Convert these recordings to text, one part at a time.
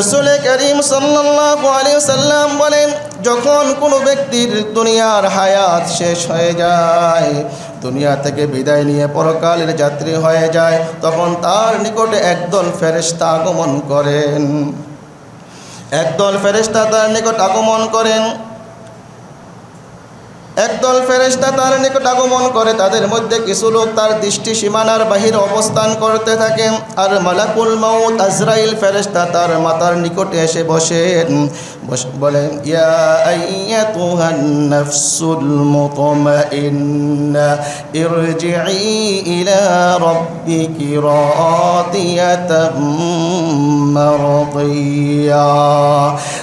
রসুল করিম সাল্লাম বলেন, যখন কোনো ব্যক্তির দুনিয়ার হায়াত শেষ হয়ে যায়, দুনিয়া থেকে বিদায় নিয়ে পরকালের যাত্রী হয়ে যায়, তখন তার নিকটে একদল ফেরেশতা আগমন করেন। একদল ফেরেশতা তার নিকট আগমন করেন। একদল ফেরেস্তা তার নিকট আগমন করে, তাদের মধ্যে কিছু লোক তার দৃষ্টি সীমানার বাহিরে অবস্থান করতে থাকে। আর মালাকুল মাউত আজরাইল ফেরেশতা তার মাতার নিকটে এসে বসেন। বস- বলেন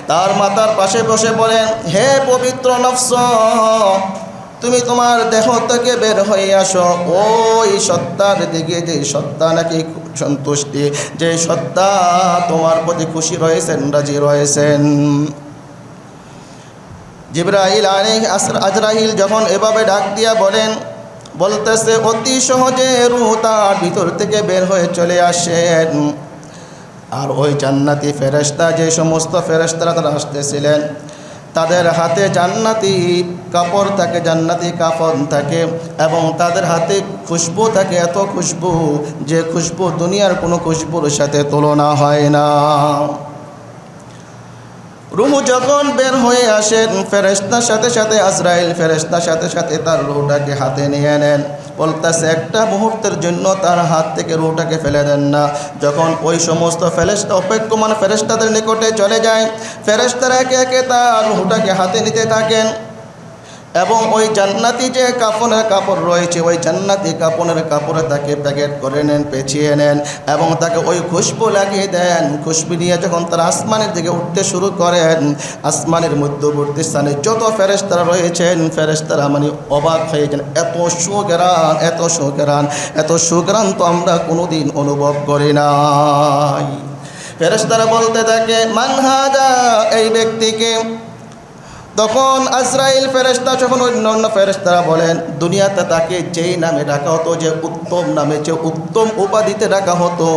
তার মাতার পাশে বসে বলেন, হে পবিত্র নফস তুমি তোমার দেহ থেকে বের হয়ে আসো। ওই সত্তার দিকে যে সত্তা নাকি সন্তুষ্টি, যে সত্তা তোমার প্রতি খুশি রয়েছেন, রাজি রয়েছেন। জিব্রাহিল আলী আজরাহিল যখন এভাবে ডাক দিয়া বলেন, বলতেছে, অতি সহজে রুহ তার ভিতর থেকে বের হয়ে চলে আসেন। আর ওই জান্নাতি ফেরেশতা, যে সমস্ত ফেরেশতারা তারা আসতেছিলেন তাদের হাতে জান্নাতি কাপড় থাকে, জান্নাতি কাফন থাকে এবং তাদের হাতে খুশবু থাকে। এত খুশবু যে খুশবু দুনিয়ার কোনো খুশবুর সাথে তুলনা হয় না। রুমু যখন বের হয়ে আসেন ফেরেস্তার সাথে সাথে আজরাইল ফেরেস্তার সাথে সাথে তার রুহটাকে হাতে নিয়ে নেন। বলতেছে, একটা মুহূর্তের জন্য তার হাত থেকে রুটাকে ফেলে দেন না। যখন ওই সমস্ত ফেরেস্তা অপেক্ষমান ফেরেস্তাদের নিকটে চলে যায় ফেরেস্তারা একে একে তার রুটাকে হাতে নিতে থাকেন। এবং ওই জান্নাতি যে কাপড়ের কাপড় রয়েছে, ওই জান্নাতি কাপড়ের কাপড়ে তাকে প্যাকেট করে নেন, পেঁচিয়ে নেন এবং তাকে ওই খুশবু লাগিয়ে দেন। খুশবু নিয়ে যখন তারা আসমানের দিকে উঠতে শুরু করেন, আসমানের মধ্যবর্তী স্থানে যত ফেরেস্তারা রয়েছেন ফেরেস্তারা মানে অবাক হয়ে যান, এত সুগ্রান এত সুগ্রান এত সুগ্রান তো আমরা কোনোদিন অনুভব করি নাই। ফেরেস্তারা বলতে থাকে মানহাজা এই ব্যক্তিকে তখন আজরাইল ফেরেস্তা যখন অন্য অন্য ফেরেস্তারা বলেন, দুনিয়াতে তাকে যেই নামে ডাকা হতো, যে উত্তম নামে, যে উত্তম উপাধিতে ডাকা হতো,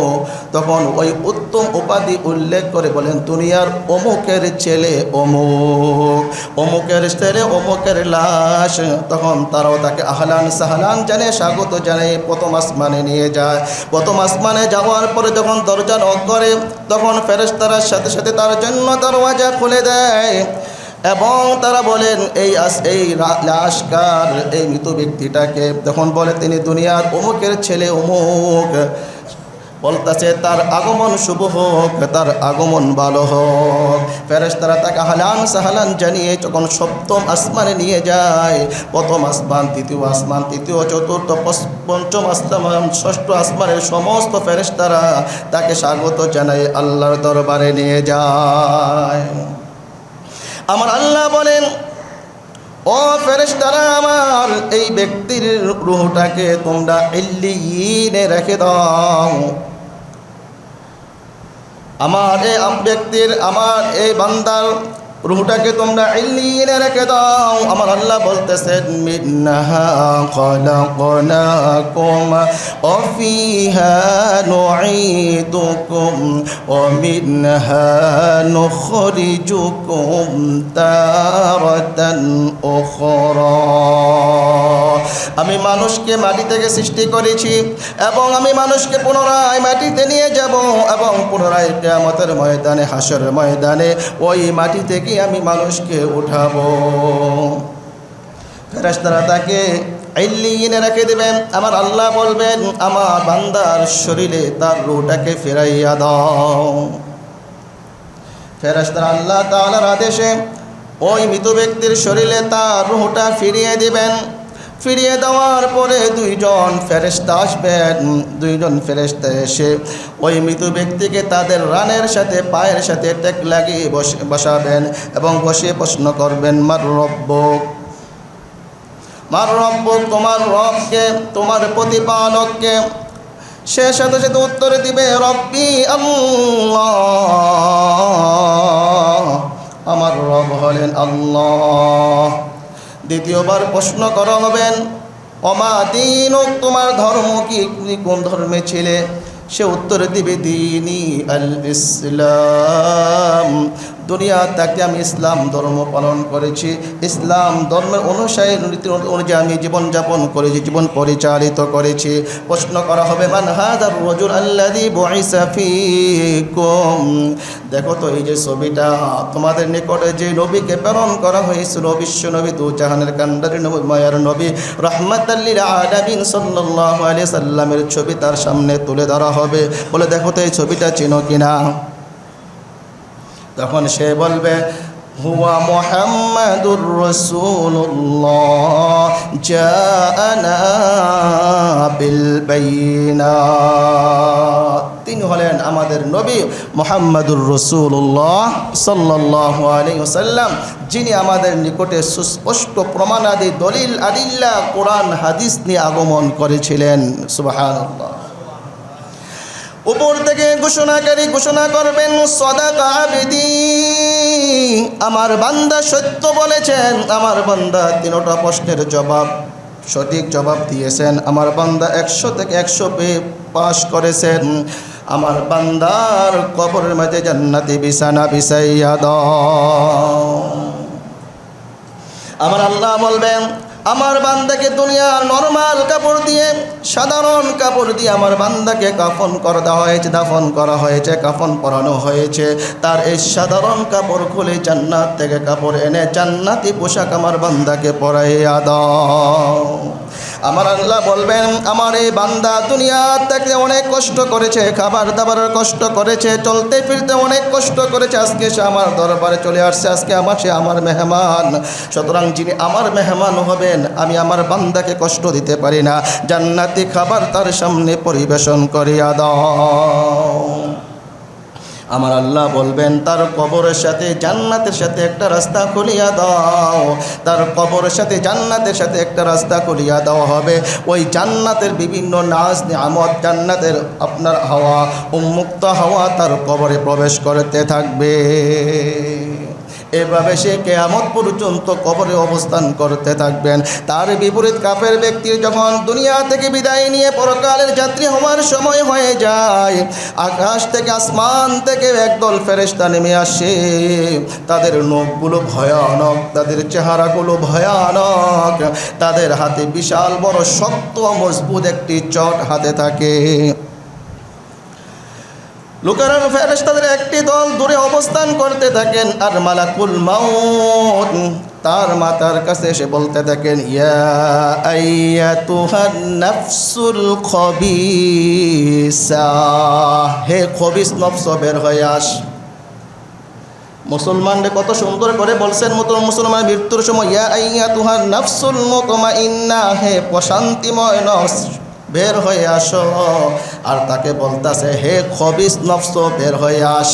তখন ওই উত্তম উপাধি উল্লেখ করে বলেন, দুনিয়ার অমুকের ছেলে অমুক, অমুকের ছেলে অমুকের লাশ। তখন তারাও তাকে আহলান সাহলান জানে স্বাগত জানে প্রথম আসমানে নিয়ে যায়। প্রথম আসমানে যাওয়ার পরে যখন দরজা নক করে, তখন ফেরেস্তারার সাথে সাথে তার জন্য দরওয়াজা খুলে দেয়। এবং তারা বলেন, এই এই লাশকার, এই মৃত ব্যক্তিটাকে। তখন বলে তিনি, দুনিয়ার অমুকের ছেলে অমুক, বলতেছে, তার আগমন শুভ হোক, তার আগমন ভালো হোক। ফেরেশতারা তাকে হালান সাহালান জানিয়ে, যখন সপ্তম আসমানে নিয়ে যায়, প্রথম আসমান তৃতীয় আসমান, তৃতীয়, চতুর্থ পঞ্চম আসমান, ষষ্ঠ আসমানের সমস্ত ফেরেশতারা তাকে স্বাগত জানায়, আল্লাহর দরবারে নিয়ে যায়। আমার আল্লাহ বলেন, ও ফেরেশতারা, আমার এই ব্যক্তির রুহটাকে তোমরা ইল্লিয়িনে রেখে দাও। আমার আম- ব্যক্তির, আমার এই বান্দার রুহটাকে তোমরা ইল্লিয়িনে রেখে দাও। আমার আল্লাহ বলতেছেন, মিন্নাহা খলাকনাকুম ওয়া ফিহা নুঈদুকুম ওয়া মিনহা নুখরিজুকুম তারাতান উখরা। আমি মানুষকে মাটি থেকে সৃষ্টি করেছি এবং আমি মানুষকে পুনরায় মাটিতে নিয়ে যাব এবং পুনরায় কেয়ামতের ময়দানে হাসর ময়দানে ওই মাটি থেকে আমি মানুষকে উঠাবো। ফেরেশতারা তাকে আইলিনে রেখে দেবেন। আমার আল্লাহ বলবেন, আমার বান্দার শরীরে তার রুটাকে ফেরাইয়া দাও। ফেরেশতারা আল্লাহ তাআলার আদেশে ওই মৃত ব্যক্তির শরীরে তার রুহটা ফিরিয়ে দিবেন। ফিরিয়ে দেওয়ার পরে দুইজন ফেরেশতা আসবেন। দুইজন ফেরেশতা এসে ওই মৃত ব্যক্তিকে তাদের রানের সাথে, পায়ের সাথে টেক লাগিয়ে বসে, বসাবেন এবং বসে প্রশ্ন করবেন, মার রব্বক মার রব্বক তোমার রবকে, তোমার প্রতিপালককে। সে সাথে সাথে উত্তর দিবে, রব্বি আল্লাহ। আমার রব হলেন আল্লাহ। দ্বিতীয়বার প্রশ্ন করা হবেন, অমা দিন, তোমার ধর্ম কি? কোন ধর্মে ছিলে? সে উত্তর দিবে, দিনী আল ইসলাম দুনিয়া তাকে আমি ইসলাম ধর্ম পালন করেছি। ইসলাম ধর্মের অনুসারে নীতি অনুযায়ী আমি জীবনযাপন করেছি, জীবন পরিচালিত করেছি। প্রশ্ন করা হবে, মান হাদার রজুল আল্লাদি বয়সা ফিকুম? দেখো তো, এই যে ছবিটা, তোমাদের নিকটে যে নবীকে প্রেরণ করা হয়েছিল বিশ্ব নবী, দু জাহানের কান্ডারি নবী, মায়ার নবী রহমতাল্লিল আলামিন সাল্লাহ আলাইহি সাল্লামের ছবি তার সামনে তুলে ধরা হবে। বলে দেখো তো, এই ছবিটা চিনো কিনা? তখন সে বলবে হুয়া মোহাম্মদুর রসুল্লাহ জানা বিল বাইনাত। তিনি হলেন আমাদের নবী মোহাম্মদুর রসুল্লাহ সাল্লাহ আলাইসাল্লাম যিনি আমাদের নিকটে সুস্পষ্ট প্রমাণাদি, দলিল, আদিল্লা, কোরআন, হাদিস নিয়ে আগমন করেছিলেন। সুবাহান উপর থেকে ঘোষণাকারী ঘোষণা করবেন, সদাকা আবেদি। আমার বান্দা সত্য বলেছেন, আমার বান্দা তিনোটা প্রশ্নের জবাব সঠিক জবাব দিয়েছেন। আমার বান্দা একশো থেকে একশো পেয়ে পাশ করেছেন। আমার বান্দার কবরের মাঝে জান্নাতি বিছানা বিছাইয়া দাও। আমার আল্লাহ বলবেন আমার বান্দাকে দুনিয়ার নর্মাল কাপড় দিয়ে, সাধারণ কাপড় দিয়ে আমার বান্দাকে কাফন করা দেওয়া হয়েছে, দাফন করা হয়েছে, কাফন পরানো হয়েছে। তার এই সাধারণ কাপড় খুলে চান্নাত থেকে কাপড় এনে জান্নাতি পোশাক আমার বান্দাকে পরাইয়া দাও। আমার আল্লাহ বলবেন, আমার এই বান্দা দুনিয়া থেকে অনেক কষ্ট করেছে, খাবার দাবারের কষ্ট করেছে, চলতে ফিরতে অনেক কষ্ট করেছে। আজকে সে আমার দরবারে চলে আসছে, আজকে আমার সে আমার মেহমান। সুতরাং যিনি আমার মেহমান হবেন, আমি আমার বান্দাকে কষ্ট দিতে পারি না। জান্নাতি খাবার তার সামনে পরিবেশন করিয়া দাও। আমার আল্লাহ বলবেন, তার কবরের সাথে জান্নাতের সাথে একটা রাস্তা খুলিয়া দাও। তার কবরের সাথে জান্নাতের সাথে একটা রাস্তা খুলিয়া দেওয়া হবে। ওই জান্নাতের বিভিন্ন নাচ আমদ জান্নাতের আপনার হাওয়া, উন্মুক্ত হাওয়া তার কবরে প্রবেশ করতে থাকবে। এভাবে সে কেয়ামত পর্যন্ত কবরে অবস্থান করতে থাকবেন। তার বিপরীত কাপের ব্যক্তির যখন দুনিয়া থেকে বিদায় নিয়ে পরকালের যাত্রী হওয়ার সময় হয়ে যায়, আকাশ থেকে আসমান থেকে একদল ফেরেস্তা নেমে আসে। তাদের নখগুলো ভয়ানক, তাদের চেহারাগুলো ভয়ানক, তাদের হাতে বিশাল বড় শক্ত মজবুত একটি চট হাতে থাকে। লুকারান ফেরেশতাদের একটি দল দূরে অবস্থান করতে থাকেন, আর মালাকুল মাউত তার মাতার কাছে এসে বলতে থাকেন, ইয়া আইয়াতুহান নাফসুল খবিসা, হে খবিস নফস, বের হয়ে আস। মুসলমানরে কত সুন্দর করে বলছেন মতো মুসলমান মৃত্যুর সময়, ইয়া আইয়া তুহার নাফসুল মতমা ইন্না হে প্রশান্তিময় নফস। বের হয়ে আসো। আর তাকে বলতাছে, হে খবিস নফস, বের হয়ে আস।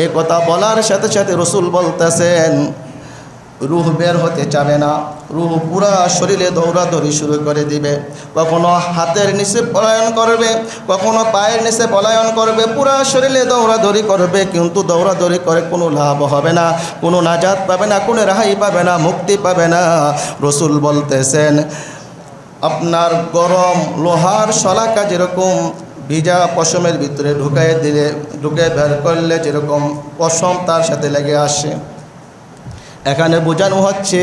এই কথা বলার সাথে সাথে রসুল বলতেছেন, রুহ বের হতে চাবে না। রুহ পুরা শরীরে দৌড়াদৌড়ি শুরু করে দিবে। কখনো হাতের নিচে পলায়ন করবে, কখনো পায়ের নিচে পলায়ন করবে, পুরা শরীরে দৌড়াদৌড়ি করবে, কিন্তু দৌড়াদৌড়ি করে কোনো লাভ হবে না, কোনো নাজাত পাবে না, কোনো রেহাই পাবে না, মুক্তি পাবে না। রসুল বলতেছেন আপনার গরম লোহার শলাকা যেরকম ভিজা পশমের ভিতরে ঢুকাই দিলে, ঢুকে বের করলে যেরকম পশম তার সাথে লেগে আসে। এখানে বোঝানো হচ্ছে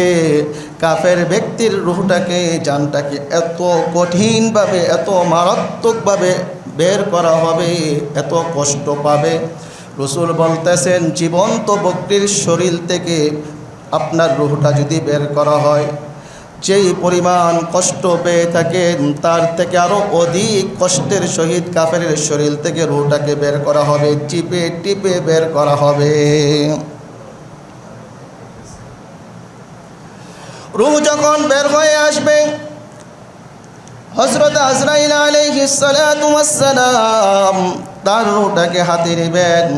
কাফের ব্যক্তির রুহটাকে জানটাকে এত কঠিনভাবে, এত মারাত্মকভাবে বের করা হবে, এত কষ্ট পাবে। রসুল বলতেছেন, জীবন্ত বক্তির শরীর থেকে আপনার রুহটা যদি বের করা হয় যেই পরিমাণ কষ্ট পেয়ে থাকেন, তার থেকে আরও অধিক কষ্টের সহিত কাফের শরীর থেকে রুটাকে বের করা হবে, টিপে টিপে বের করা হবে। রুহ যখন বের হয়ে আসবে হজরত আজরাইল আলাইহিসালাম তার রুটাকে হাতে নেবেন।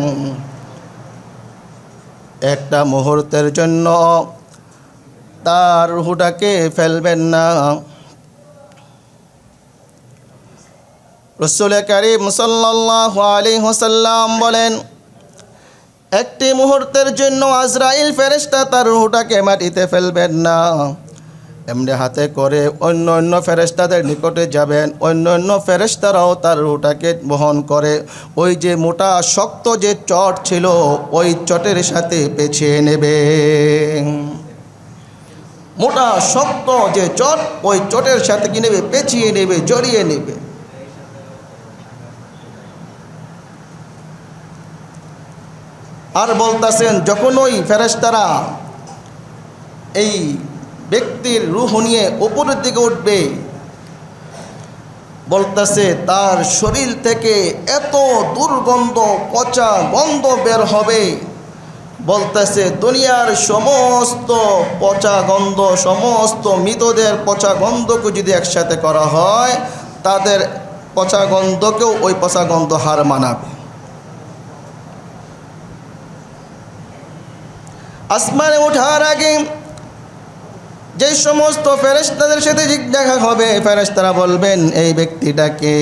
একটা মুহূর্তের জন্য তার রুহুটাকে ফেলবেন না। রসুল করিম সাল্লাহ আলী হোসাল্লাম বলেন, একটি মুহূর্তের জন্য আজরাইল ফেরেস্তা তার রুহুটাকে মাটিতে ফেলবেন না। এমনি হাতে করে অন্য অন্য ফেরেস্তাদের নিকটে যাবেন, অন্য অন্য ফেরেস্তারাও তার রুটাকে বহন করে। ওই যে মোটা, শক্ত যে চট ছিল, ওই চটের সাথে পেছিয়ে নেবে। মোটা, শক্ত, যে চট, ওই চটের সাথে কি নেবে? পেঁচিয়ে নেবে, জড়িয়ে নেবে। আর বলতেছেন যখন ওই ফেরেস্তারা এই ব্যক্তির রুহ নিয়ে উপরের দিকে উঠবে, বলতেছে, তার শরীর থেকে এত দুর্গন্ধ, পচা গন্ধ বের হবে। বলতেছে, দুনিয়ার সমস্ত পচা গন্ধ, সমস্ত মৃতদের পচা গন্ধকে যদি একসাথে করা হয়, তাদের পচা গন্ধকেও ওই পচা গন্ধ হার মানাবে। আসমানে ওঠার আগে যে সমস্ত ফেরেশতাদের সাথে দেখা হবে, ফেরেশতারা বলবেন, এই ব্যক্তিটাকে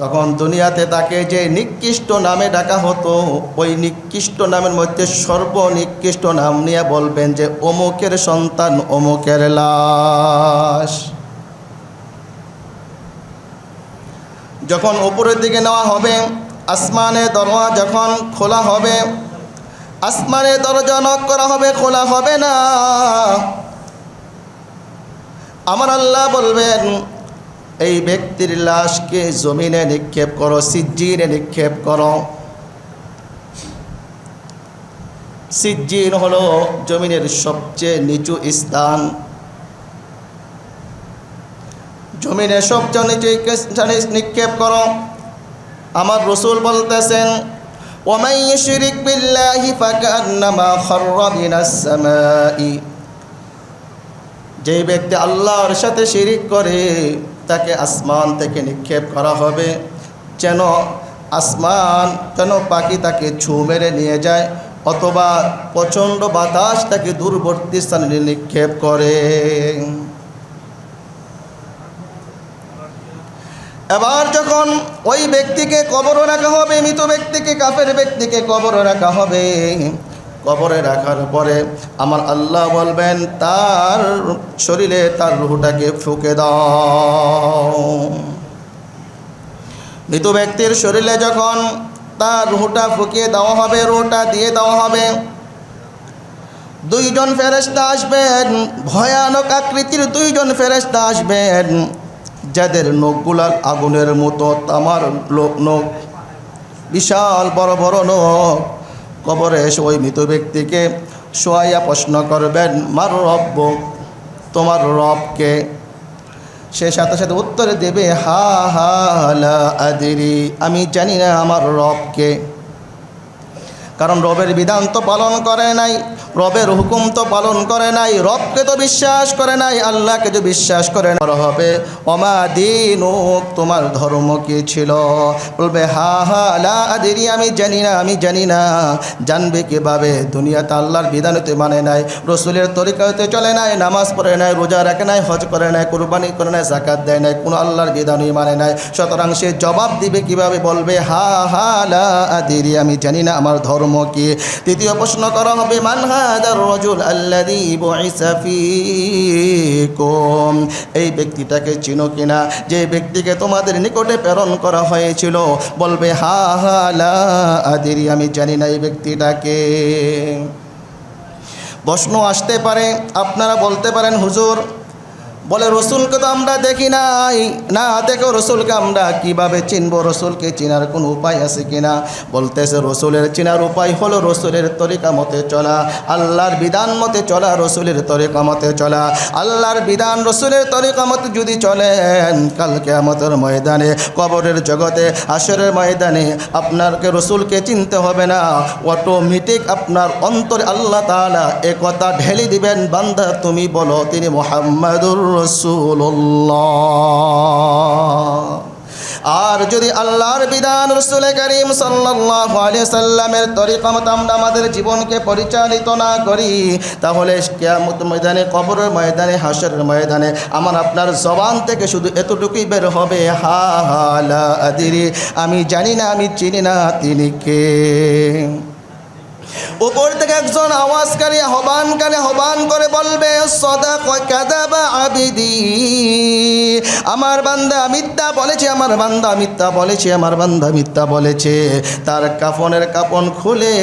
তখন দুনিয়াতে তাকে যে নিকৃষ্ট নামে ডাকা হতো, ওই নিকৃষ্ট নামের মধ্যে সর্বনিকৃষ্ট নাম নিয়ে বলবেন যে, অমুকের সন্তান, অমুকের লাশ। যখন উপরের দিকে নেওয়া হবে আসমানে দরওয়া যখন খোলা হবে আসমানে দরজা নক করা হবে, খোলা হবে না। আমার আল্লাহ বলবেন এই ব্যক্তির লাশকে জমিনে নিক্ষেপ করো সিজ্জিনে নিক্ষেপ করো সিজ্জিন হলো জমিনের সবচেয়ে নিচু স্থান জমিনে সবচেয়ে নিচু স্থানে নিক্ষেপ করো আমার রসুল বলতেছেন ومن يشرك بالله فكأنما خر من السماء যে ব্যক্তি আল্লাহর সাথে শিরিক করে তাকে আসমান থেকে নিক্ষেপ করা হবে। যেন আসমান যেন পাখি তাকে ছু মেরে নিয়ে যায়, অথবা প্রচণ্ড বাতাস তাকে দূরবর্তী স্থানে নিক্ষেপ করে। এবার যখন ওই ব্যক্তিকে কবরে রাখা হবে, মৃত ব্যক্তিকে কাফের ব্যক্তিকে কবরে রাখা হবে কবরে রাখার পরে আমার আল্লাহ বলবেন, তার শরীরে তার রুহটাকে ফুকে দাও। মৃত ব্যক্তির শরীরে যখন তার রুহটা ফুকিয়ে দেওয়া হবে, রুহটা দিয়ে দেওয়া হবে, দুইজন ফেরেস্তা আসবেন, ভয়ানক আকৃতির দুইজন ফেরেস্তা আসবেন, যাদের নখগুলার আগুনের মতো, তামার লোক নখ, বিশাল বড় বড় নখ। কবরে এসে ওই মৃত ব্যক্তিকে শোয়াইয়া প্রশ্ন করবেন, মার রব্য তোমার রবকে সে সাথে সাথে উত্তরে দেবে, হা হা আদিরি, আমি জানি না আমার রবকে কারণ রবের বিধান তো পালন করে নাই, রবের হুকুম তো পালন করে নাই, রবকে তো বিশ্বাস করে নাই, আল্লাহকে তো বিশ্বাস করে না হবে। অমা দিন তোমার ধর্ম কি ছিল? বলবে, হা হা, লা আদিরি, আমি জানি না, আমি জানি না। জানবে কীভাবে? দুনিয়াতে আল্লাহর বিধান বিধানতে মানে নাই, রসুলের তরিকাতে চলে নাই, নামাজ পড়ে নাই, রোজা রাখে নাই, হজ করে নাই, কোরবানি করে নাই জাকাত দেয় নাই, কোনো আল্লাহর বিধানই মানে নাই। সুতরাং সে জবাব দিবে কীভাবে? বলবে, হা হা, লা আদিরি, আমি জানি না, আমার ধর্ম কি তৃতীয় প্রশ্ন করা হবে মান হাদার রজুল আল্লাযী বুইসা ফীকুম? এই ব্যক্তিটাকে চিনো কিনা? যে ব্যক্তিকে তোমাদের নিকটে প্রেরণ করা হয়েছিল। বলবে, হা হা আদিরি, আমি জানি না এই ব্যক্তিটাকে। প্রশ্ন আসতে পারে, আপনারা বলতে পারেন, হুজুর বলে, রসুলকে তো আমরা দেখি নাই। না, দেখো রসুলকে আমরা কীভাবে চিনবো? রসুলকে চিনার কোনো উপায় আছে কিনা বলতেছে, রসুলের চিনার উপায় হলো রসুলের তরিকা মতে চলা। আল্লাহর বিধান মতে চলা, রসুলের তরিকা মতে চলা। আল্লাহর বিধান রসুলের তরিকা মতে যদি চলেন কালকে আমাদের ময়দানে, কবরের জগতে, আসরের ময়দানে আপনাকে রসুলকে চিনতে হবে না। অটোমেটিক আপনার অন্তরে আল্লাহ তাআলা এ কথা ঢেলে দিবেন, বান্দা তুমি বলো, তিনি মোহাম্মদুর আর যদি আল্লাহর বিধান রসুল করিম আলাইহি সাল্লামের তরিকা মতো আমরা আমাদের জীবনকে পরিচালিত না করি, তাহলে কিয়ামত ময়দানে, কবরের ময়দানে, হাসরের ময়দানে আমার আপনার জবান থেকে শুধু এতটুকুই বের হবে। হা হা আদিরি। আমি জানি না, আমি চিনি না, তিনি কে? উপর থেকে একজন আওয়াজকারী আহ্বানকারী আহ্বান করে বলবে সদা কাদাবা আবিদি। আমার বান্দা মিথ্যা বলেছে, আমার বান্দা মিথ্যা বলেছে, আমার বান্দা মিথ্যা বলেছে। তার কাফনের কাপন খুলে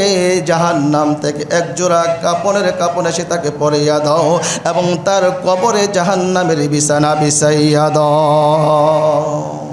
জাহান নাম থেকে এক জোড়া কাপনের কাপন এসে তাকে পরিয়া দাও এবং তার কবরে জাহান নামের বিছানা বিছাইয়া দাও।